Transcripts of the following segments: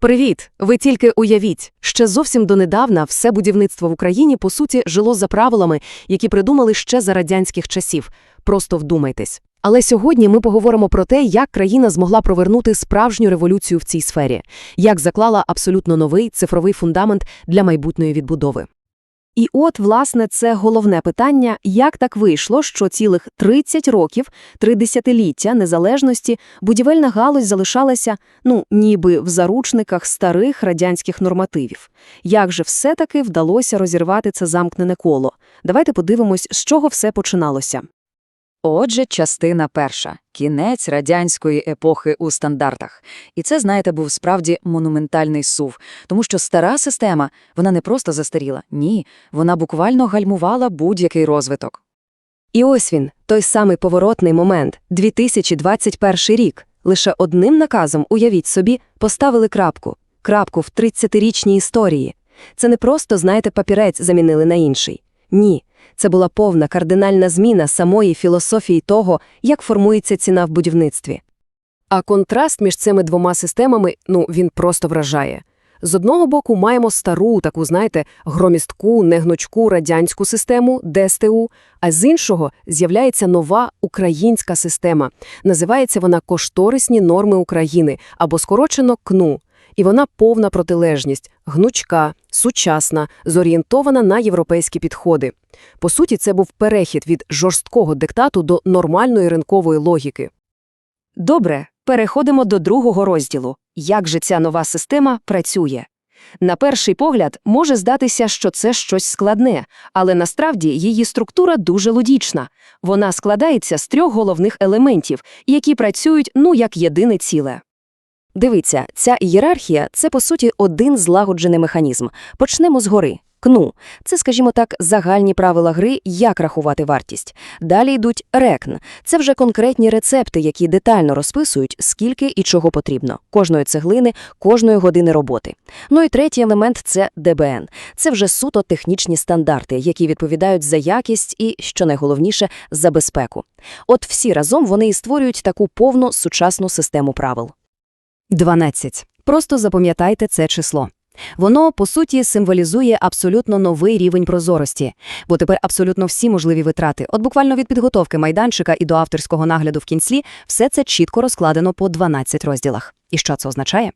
Привіт! Ви тільки уявіть, ще зовсім донедавна все будівництво в Україні, по суті, жило за правилами, які придумали ще за радянських часів. Просто вдумайтесь. Але сьогодні ми поговоримо про те, як країна змогла провернути справжню революцію в цій сфері, як заклала абсолютно новий цифровий фундамент для майбутньої відбудови. І от, власне, це головне питання, як так вийшло, що цілих 30 років, три десятиліття незалежності будівельна галузь залишалася, ну, ніби в заручниках старих радянських нормативів. Як же все-таки вдалося розірвати це замкнене коло? Давайте подивимось, з чого все починалося. Отже, частина перша – кінець радянської епохи у стандартах. І це, знаєте, був справді монументальний сув, тому що стара система, вона не просто застаріла, ні, вона буквально гальмувала будь-який розвиток. І ось він, той самий поворотний момент, 2021 рік. Лише одним наказом, уявіть собі, поставили крапку. Крапку в 30-річній історії. Це не просто, знаєте, папірець замінили на інший. Ні, це була повна кардинальна зміна самої філософії того, як формується ціна в будівництві. А контраст між цими двома системами, ну, він просто вражає. З одного боку маємо стару, таку, знаєте, громістку, негнучку радянську систему, ДСТУ, а з іншого з'являється нова українська система. Називається вона «Кошторисні норми України» або скорочено КНУ. І вона повна протилежність, гнучка, сучасна, зорієнтована на європейські підходи. По суті, це був перехід від жорсткого диктату до нормальної ринкової логіки. Добре, переходимо до другого розділу. Як же ця нова система працює? На перший погляд може здатися, що це щось складне, але насправді її структура дуже логічна. Вона складається з трьох головних елементів, які працюють ну як єдине ціле. Дивіться, ця ієрархія – це, по суті, один злагоджений механізм. Почнемо згори. КНУ – це, скажімо так, загальні правила гри, як рахувати вартість. Далі йдуть РЕКН – це вже конкретні рецепти, які детально розписують, скільки і чого потрібно, кожної цеглини, кожної години роботи. Ну і третій елемент – це ДБН. Це вже суто технічні стандарти, які відповідають за якість і, що найголовніше, за безпеку. От всі разом вони і створюють таку повну сучасну систему правил. 12. Просто запам'ятайте це число. Воно, по суті, символізує абсолютно новий рівень прозорості, бо тепер абсолютно всі можливі витрати, от буквально від підготовки майданчика і до авторського нагляду в кінці, все це чітко розкладено по 12 розділах. І що це означає?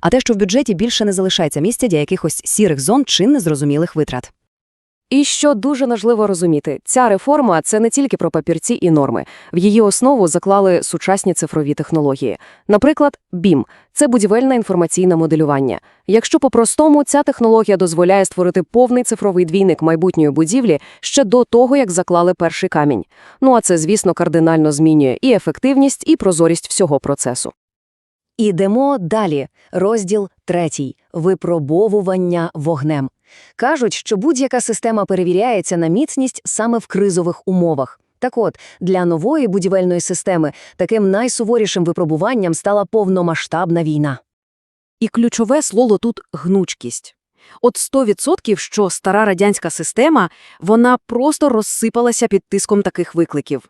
А те, що в бюджеті більше не залишається місця для якихось сірих зон чи незрозумілих витрат. І що дуже важливо розуміти, ця реформа – це не тільки про папірці і норми. В її основу заклали сучасні цифрові технології. Наприклад, BIM – це будівельне інформаційне моделювання. Якщо по-простому, ця технологія дозволяє створити повний цифровий двійник майбутньої будівлі ще до того, як заклали перший камінь. Ну а це, звісно, кардинально змінює і ефективність, і прозорість всього процесу. Ідемо далі. Розділ третій – випробовування вогнем. Кажуть, що будь-яка система перевіряється на міцність саме в кризових умовах. Так от, для нової будівельної системи таким найсуворішим випробуванням стала повномасштабна війна. І ключове слово тут – гнучкість. От 100%, що стара радянська система, вона просто розсипалася під тиском таких викликів.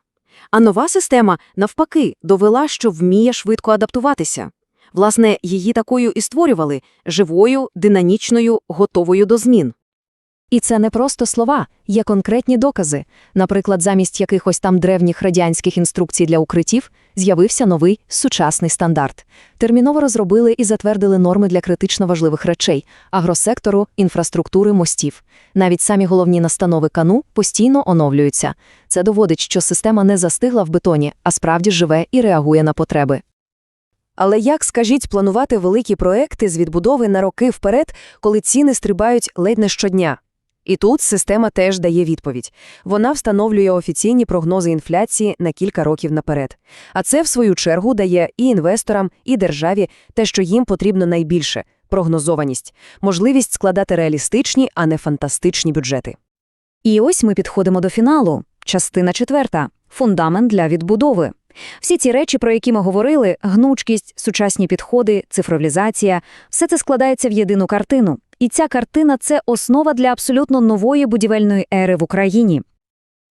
А нова система, навпаки, довела, що вміє швидко адаптуватися. Власне, її такою і створювали – живою, динамічною, готовою до змін. І це не просто слова, є конкретні докази. Наприклад, замість якихось там древніх радянських інструкцій для укриттів з'явився новий сучасний стандарт. Терміново розробили і затвердили норми для критично важливих речей – агросектору, інфраструктури, мостів. Навіть самі головні настанови кану постійно оновлюються. Це доводить, що система не застигла в бетоні, а справді живе і реагує на потреби. Але як, скажіть, планувати великі проекти з відбудови на роки вперед, коли ціни стрибають ледь не щодня? І тут система теж дає відповідь. Вона встановлює офіційні прогнози інфляції на кілька років наперед. А це, в свою чергу, дає і інвесторам, і державі те, що їм потрібно найбільше – прогнозованість, можливість складати реалістичні, а не фантастичні бюджети. І ось ми підходимо до фіналу. Частина четверта – фундамент для відбудови. Всі ці речі, про які ми говорили – гнучкість, сучасні підходи, цифровізація – все це складається в єдину картину. І ця картина – це основа для абсолютно нової будівельної ери в Україні.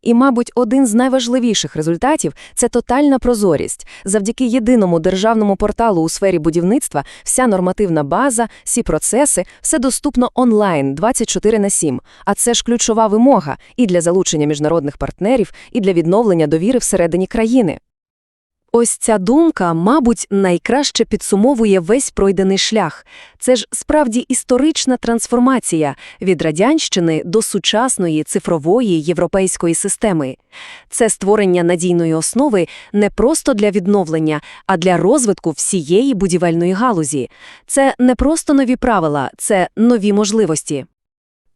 І, мабуть, один з найважливіших результатів – це тотальна прозорість. Завдяки єдиному державному порталу у сфері будівництва вся нормативна база, всі процеси – все доступно онлайн 24 на 7. А це ж ключова вимога і для залучення міжнародних партнерів, і для відновлення довіри всередині країни. Ось ця думка, мабуть, найкраще підсумовує весь пройдений шлях. Це ж справді історична трансформація від радянщини до сучасної цифрової європейської системи. Це створення надійної основи не просто для відновлення, а для розвитку всієї будівельної галузі. Це не просто нові правила, це нові можливості.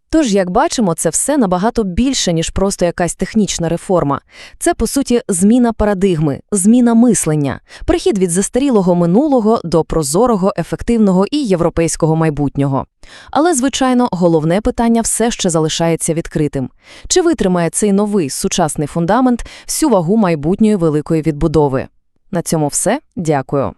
Тож, як бачимо, це все набагато більше, ніж просто якась технічна реформа. Це, по суті, зміна парадигми, зміна мислення, перехід від застарілого минулого до прозорого, ефективного і європейського майбутнього. Але, звичайно, головне питання все ще залишається відкритим. Чи витримає цей новий сучасний фундамент всю вагу майбутньої великої відбудови? На цьому все. Дякую.